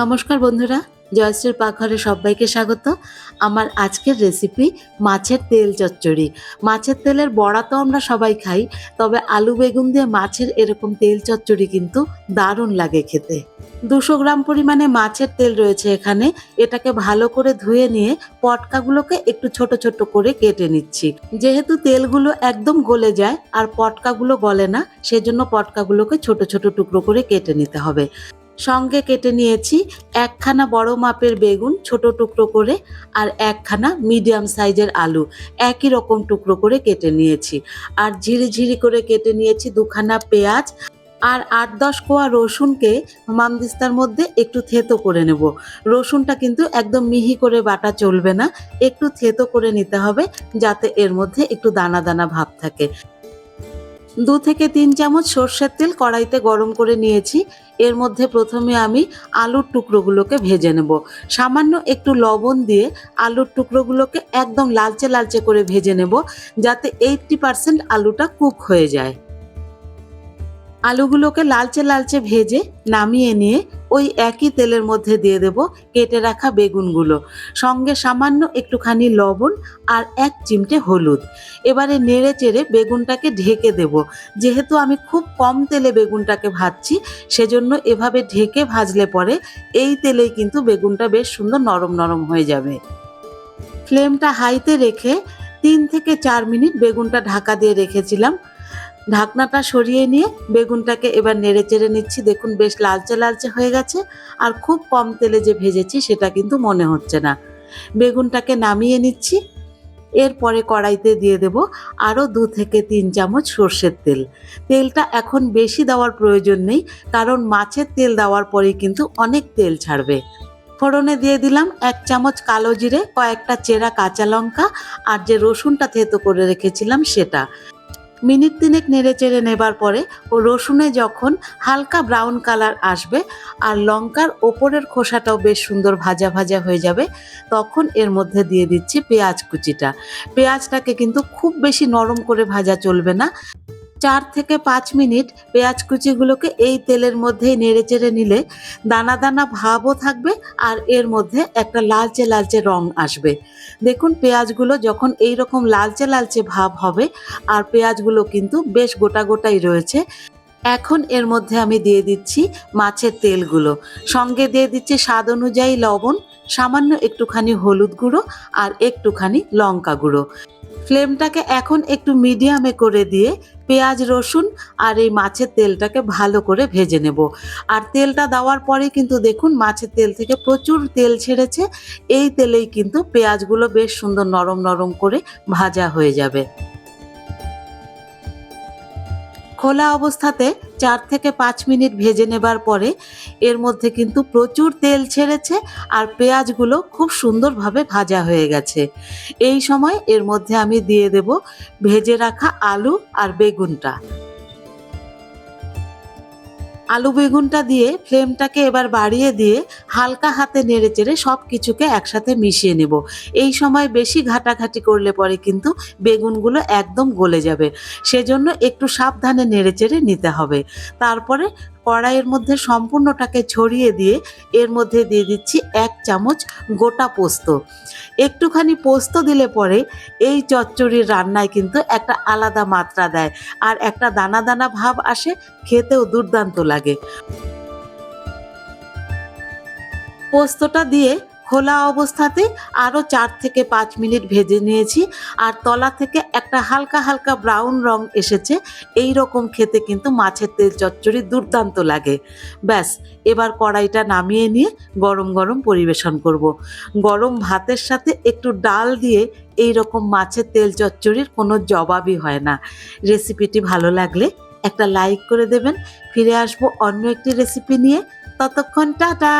নমস্কার বন্ধুরা, জয়শ্রীর পাকঘরে সবাইকে স্বাগত। আমার আজকের রেসিপি মাছের তেল চচ্চড়ি। মাছের তেলের বড়া তো আমরা সবাই খাই, তবে আলু বেগুন দিয়ে মাছের এরকম তেল চচ্চড়ি কিন্তু দারুণ লাগে খেতে। দুশো গ্রাম পরিমাণে মাছের তেল রয়েছে এখানে। এটাকে ভালো করে ধুয়ে নিয়ে পটকাগুলোকে একটু ছোট ছোট করে কেটে নিচ্ছি। যেহেতু তেলগুলো একদম গলে যায় আর পটকাগুলো গলে না, সেজন্য পটকাগুলোকে ছোট ছোট টুকরো করে কেটে নিতে হবে। সঙ্গে কেটে নিয়েছি একখানা বড় মাপের বেগুন, ছোট টুকরো করে, আর একখানা মিডিয়াম সাইজের আলু। একই রকম টুকরো করে কেটে নিয়েছি। আর ঝিরি ঝিরি করে কেটে নিয়েছি দুখানা পেঁয়াজ আর আট দশ কোয়া রসুনকে মামদিস্তার মধ্যে একটু থেতো করে নেব। রসুনটা কিন্তু একদম মিহি করে বাটা চলবে না। একটু থেতো করে নিতে হবে যাতে এর মধ্যে একটু দানা দানা ভাব থাকে। দু থেকে তিন চামচ সর্ষের তেল কড়াইতে গরম করে নিয়েছি। এর মধ্যে প্রথমে আমি আলুর টুকরোগুলোকে ভেজে নেব। সামান্য একটু লবণ দিয়ে আলুর টুকরোগুলোকে একদম লালচে লালচে করে ভেজে নেব, যাতে এইটটি পারসেন্ট আলুটা কুক হয়ে যায়। আলুগুলোকে লালচে লালচে ভেজে নামিয়ে নিয়ে ওই একই তেলের মধ্যে দিয়ে দেব কেটে রাখা বেগুনগুলো। সঙ্গে সামান্য একটুখানি লবণ আর এক চিমটে হলুদ। এবারে নেড়ে চেড়ে বেগুনটাকে ঢেকে দেব। যেহেতু আমি খুব কম তেলে বেগুনটাকে ভাজছি, সেজন্য এভাবে ঢেকে ভাজলে পরে এই তেলেই কিন্তু বেগুনটা বেশ সুন্দর নরম নরম হয়ে যাবে। ফ্লেমটা হাইতে রেখে তিন থেকে চার মিনিট বেগুনটা ঢাকা দিয়ে রেখেছিলাম। ঢাকনাটা সরিয়ে নিয়ে বেগুনটাকে এবার নেড়ে চেড়ে নিচ্ছি। দেখুন, বেশ লালচে লালচে হয়ে গেছে আর খুব কম তেলে যে ভেজেছি সেটা কিন্তু মনে হচ্ছে না। বেগুনটাকে নামিয়ে নিচ্ছি। এরপরে কড়াইতে দিয়ে দেব আরও দু থেকে তিন চামচ সর্ষের তেল। তেলটা এখন বেশি দেওয়ার প্রয়োজন নেই, কারণ মাছের তেল দেওয়ার পরেই কিন্তু অনেক তেল ছাড়বে। ফোড়নে দিয়ে দিলাম এক চামচ কালো জিরে, কয়েকটা চেরা কাঁচা লঙ্কা আর যে রসুনটা থেতো করে রেখেছিলাম সেটা। মিনিট তিনেক নেড়ে চেড়ে নেবার পরে ও রসুনে যখন হালকা ব্রাউন কালার আসবে আর লঙ্কার ওপরের খোসাটাও বেশ সুন্দর ভাজা ভাজা হয়ে যাবে, তখন এর মধ্যে দিয়ে দিচ্ছি পেঁয়াজ কুচিটা। পেঁয়াজটাকে কিন্তু খুব বেশি নরম করে ভাজা চলবে না। চার থেকে পাঁচ মিনিট পেঁয়াজ কুচিগুলোকে এই তেলের মধ্যেই নেড়ে চেড়ে নিলে দানা দানা ভাবও থাকবে আর এর মধ্যে একটা লালচে লালচে রং আসবে। দেখুন, পেঁয়াজগুলো যখন এই রকম লালচে লালচে ভাব হবে আর পেঁয়াজগুলো কিন্তু বেশ গোটা গোটাই রয়েছে, এখন এর মধ্যে আমি দিয়ে দিচ্ছি মাছের তেলগুলো। সঙ্গে দিয়ে দিচ্ছি স্বাদ অনুযায়ী লবণ, সামান্য একটুখানি হলুদ গুঁড়ো আর একটুখানি লঙ্কা গুঁড়ো। ফ্লেমটাকে এখন একটু মিডিয়ামে করে দিয়ে পেঁয়াজ, রসুন আর এই মাছের তেলটাকে ভালো করে ভেজে নেব। আর তেলটা দেওয়ার পরে কিন্তু দেখুন মাছের তেল থেকে প্রচুর তেল ছেড়েছে। এই তেলেই কিন্তু পেঁয়াজগুলো বেশ সুন্দর নরম নরম করে ভাজা হয়ে যাবে। খোলা অবস্থাতে চার থেকে পাঁচ মিনিট ভেজে নেবার পরে এর মধ্যে কিন্তু প্রচুর তেল ছেড়েছে আর পেঁয়াজগুলো খুব সুন্দরভাবে ভাজা হয়ে গেছে। এই সময় এর মধ্যে আমি দিয়ে দেব ভেজে রাখা আলু আর বেগুনটা। আলু বেগুনটা দিয়ে ফ্লেমটাকে এবার বাড়িয়ে দিয়ে হালকা হাতে নেড়ে চেড়ে সব কিছুকে একসাথে মিশিয়ে নেব। এই সময় বেশি ঘাটাঘাটি করলে পরে কিন্তু বেগুনগুলো একদম গলে যাবে। সেজন্য একটু সাবধানে নেড়ে চেড়ে নিতে হবে। তারপরে কড়াইয়ের মধ্যে সম্পূর্ণটাকে ছড়িয়ে দিয়ে এর মধ্যে দিয়ে দিচ্ছি এক চামচ গোটা পোস্ত। একটুখানি পোস্ত দিলে পরে এই চচ্চড়ির রান্নায় কিন্তু একটা আলাদা মাত্রা দেয় আর একটা দানা দানা ভাব আসে, খেতেও দুর্দান্ত লাগে। পোস্তটা দিয়ে খোলা অবস্থাতে আরও চার থেকে পাঁচ মিনিট ভেজে নিয়েছি। আর তলা থেকে একটা হালকা হালকা ব্রাউন রং এসেছে। এই রকম খেতে কিন্তু মাছের তেল চচ্চড়ি দুর্দান্ত লাগে। ব্যাস, এবার কড়াইটা নামিয়ে নিয়ে গরম গরম পরিবেশন করব। গরম ভাতের সাথে একটু ডাল দিয়ে এই রকম মাছের তেল চচ্চড়ির কোনো জবাবই হয় না। রেসিপিটি ভালো লাগলে একটা লাইক করে দেবেন। ফিরে আসব অন্য একটি রেসিপি নিয়ে। ততক্ষণ টাটা!